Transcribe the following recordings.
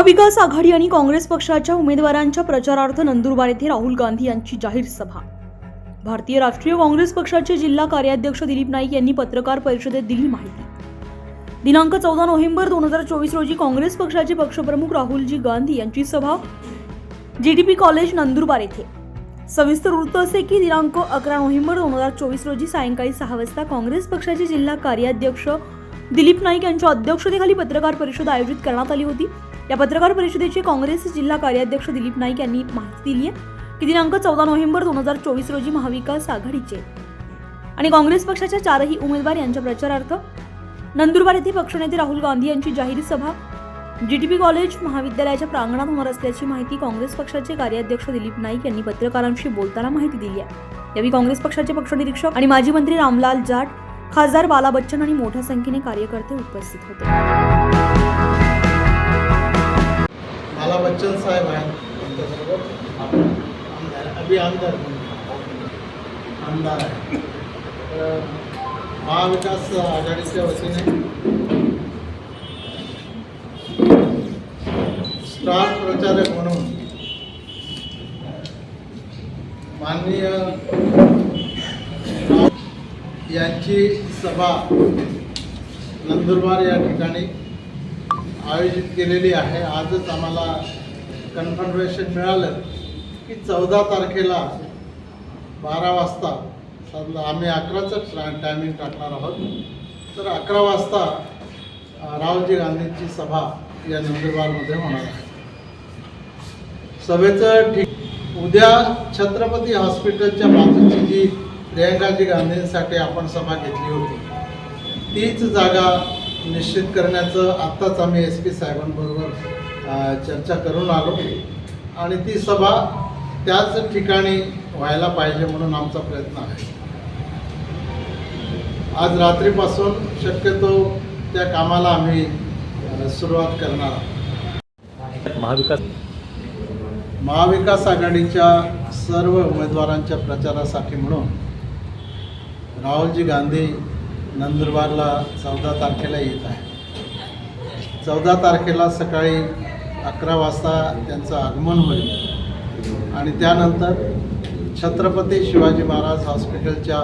महाविकास आघाडी आणि काँग्रेस पक्षाच्या उमेदवारांच्या प्रचारार्थ नंदुरबार येथे राहुल गांधी यांची जाहीर सभा. भारतीय राष्ट्रीय काँग्रेस पक्षाचे जिल्हा कार्याध्यक्ष दिलीप नाईक यांनी पत्रकार परिषदेत दिली माहिती. दिनांक चौदा नोव्हेंबर दोन हजार चोवीस रोजी काँग्रेस पक्षाचे पक्षप्रमुख राहुलजी गांधी यांची सभा जीडीपी कॉलेज नंदुरबार येथे. सविस्तर वृत्त असे की दिनांक अकरा नोव्हेंबर दोन हजार चोवीस रोजी सायंकाळी सहा वाजता काँग्रेस पक्षाचे जिल्हा कार्याध्यक्ष दिलीप नाईक यांच्या अध्यक्षतेखाली पत्रकार परिषद आयोजित करण्यात आली होती. या पत्रकार परिषदेचे काँग्रेस जिल्हा कार्याध्यक्ष दिलीप नाईक यांनी माहिती दिली आहे की दिनांक चौदा नोव्हेंबर दोन हजार चोवीस रोजी महाविकास आघाडीचे आणि काँग्रेस पक्षाच्या चारही उमेदवार यांच्या प्रचारार्थ नंदुरबार येथे पक्षनेते राहुल गांधी यांची जाहीर सभा जीटीपी कॉलेज महाविद्यालयाच्या प्रांगणात होणार असल्याची माहिती काँग्रेस पक्षाचे कार्याध्यक्ष दिलीप नाईक यांनी पत्रकारांशी बोलताना माहिती दिली आहे. यावेळी काँग्रेस पक्षाचे पक्षनिरीक्षक आणि माजी मंत्री रामलाल जाट खासदार बाला बच्चन आणि मोठ्या संख्येने कार्यकर्ते उपस्थित होते. आमदार आमदार आमदार आहे. तर महाविकास आघाडीच्या वतीने स्टार प्रचारक म्हणून माननीय यांची सभा नंदुरबार या ठिकाणी आयोजित केलेली आहे. आजच आम्हाला कन्फर्मेशन मिळालं. की चौदा तारखेला बारा वाजता साधारण आम्ही अकराचं ट्रा टायमिंग टाकणार आहोत. तर अकरा वाजता रावजी राहुलजी गांधींची सभा या नंदुरबारमध्ये होणार आहे. सभेचं ठीक उद्या छत्रपती हॉस्पिटलच्या बाजूची जी प्रियंकाजी गांधींसाठी आपण सभा घेतली होती तीच जागा निश्चित करण्याचं आत्ताच आम्ही एस पी साहेबांबरोबर चर्चा करून आलो. आणि ती सभा त्याच ठिकाणी व्हायला पाहिजे म्हणून आमचा प्रयत्न आहे. आज रात्रीपासून शक्यतो त्या कामाला आम्ही सुरुवात करणार आहोत. महाविकास महाविकास आघाडीच्या सर्व उमेदवारांच्या प्रचारासाठी म्हणून राहुलजी गांधी नंदुरबारला चौदा तारखेला येत आहे चौदा तारखेला सकाळी अकरा वाजता त्यांचं आगमन होईल. आणि त्यानंतर छत्रपती शिवाजी महाराज हॉस्पिटलच्या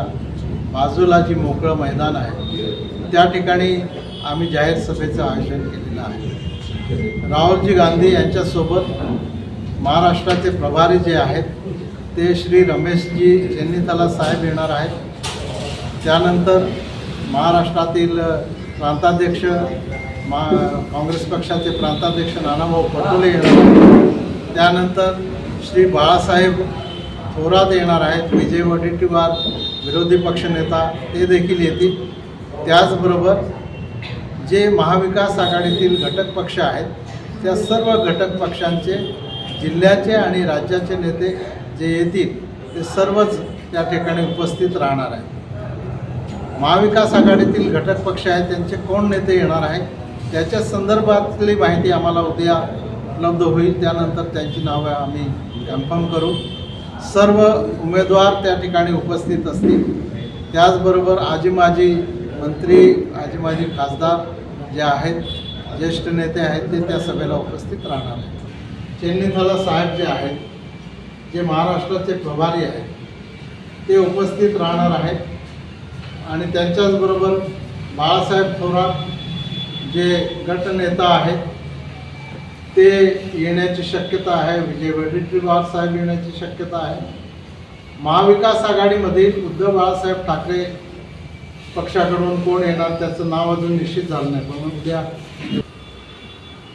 बाजूला जी मोकळं मैदान आहे त्या ठिकाणी आम्ही जाहीर सभेचं आयोजन केलेलं आहे. राहुलजी गांधी यांच्यासोबत महाराष्ट्राचे प्रभारी जे आहेत ते श्री रमेशजी जेन्नीताला साहेब येणार आहेत. त्यानंतर महाराष्ट्रातील प्रांताध्यक्ष मा काँग्रेस पक्षाचे प्रांताध्यक्ष नानाभाऊ पटोले येणार त्यानंतर श्री बाळासाहेब थोरात येणार आहेत विजय वडेट्टीवार विरोधी पक्षनेता ते देखील येतील. त्याचबरोबर जे महाविकास आघाडीतील घटक पक्ष आहेत त्या सर्व घटक पक्षांचे जिल्ह्याचे आणि राज्याचे नेते जे येतील ते सर्वच त्या ठिकाणी उपस्थित राहणार आहेत. महाविकास आघाडीतील घटक पक्ष आहेत त्यांचे कोण नेते येणार आहेत त्याच्या संदर्भातली माहिती आम्हाला उद्या उपलब्ध होईल त्यानंतर त्यांची नावं आम्ही कन्फर्म करू. सर्व उमेदवार त्या ठिकाणी उपस्थित असतील. त्याचबरोबर आजी माजी मंत्री आजी माजी खासदार जे आहेत ज्येष्ठ नेते आहेत ते त्या सभेला उपस्थित राहणार आहेत. चेन्नीथला साहेब जे आहेत जे महाराष्ट्राचे प्रभारी आहेत ते उपस्थित राहणार आहेत. आणि त्यांच्याचबरोबर बाळासाहेब थोरात जे गटनेता आहेत ते येण्याची शक्यता आहे. विजय वडेट्टीवार साहेब येण्याची शक्यता आहे. महाविकास आघाडीमधील उद्धव बाळासाहेब ठाकरे पक्षाकडून कोण येणार त्याचं नाव अजून निश्चित झालं नाही. पण उद्या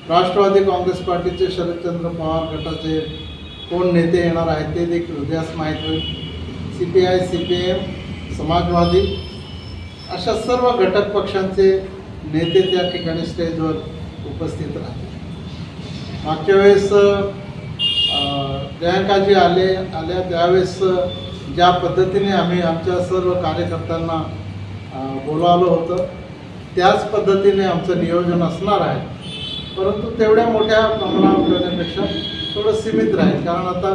राष्ट्रवादी काँग्रेस पार्टीचे शरदचंद्र पवार गटाचे कोण नेते येणार आहेत ते देखील उद्याच माहीत होईल. C P I C P M Samajwadi अशा सर्व घटक पक्षांचे नेते त्या ठिकाणी स्टेजवर उपस्थित राहतील. मागच्या वेळेस अ, आले आल्या त्यावेळेस ज्या पद्धतीने आम्ही आमच्या सर्व कार्यकर्त्यांना बोलावलं होतं त्याच पद्धतीने आमचं नियोजन असणार आहे. परंतु तेवढ्या मोठ्या प्रमाणावर करण्यापेक्षा थोडं सीमित राहील कारण आता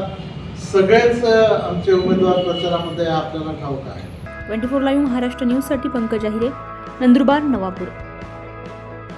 सगळेच आमचे उमेदवार प्रचारामध्ये आपल्याला ठाऊक आहे. ट्वेंटी फोर लाईव्ह महाराष्ट्र न्यूजसाठी पंकज आहिरे नंदुरबार नवापूर.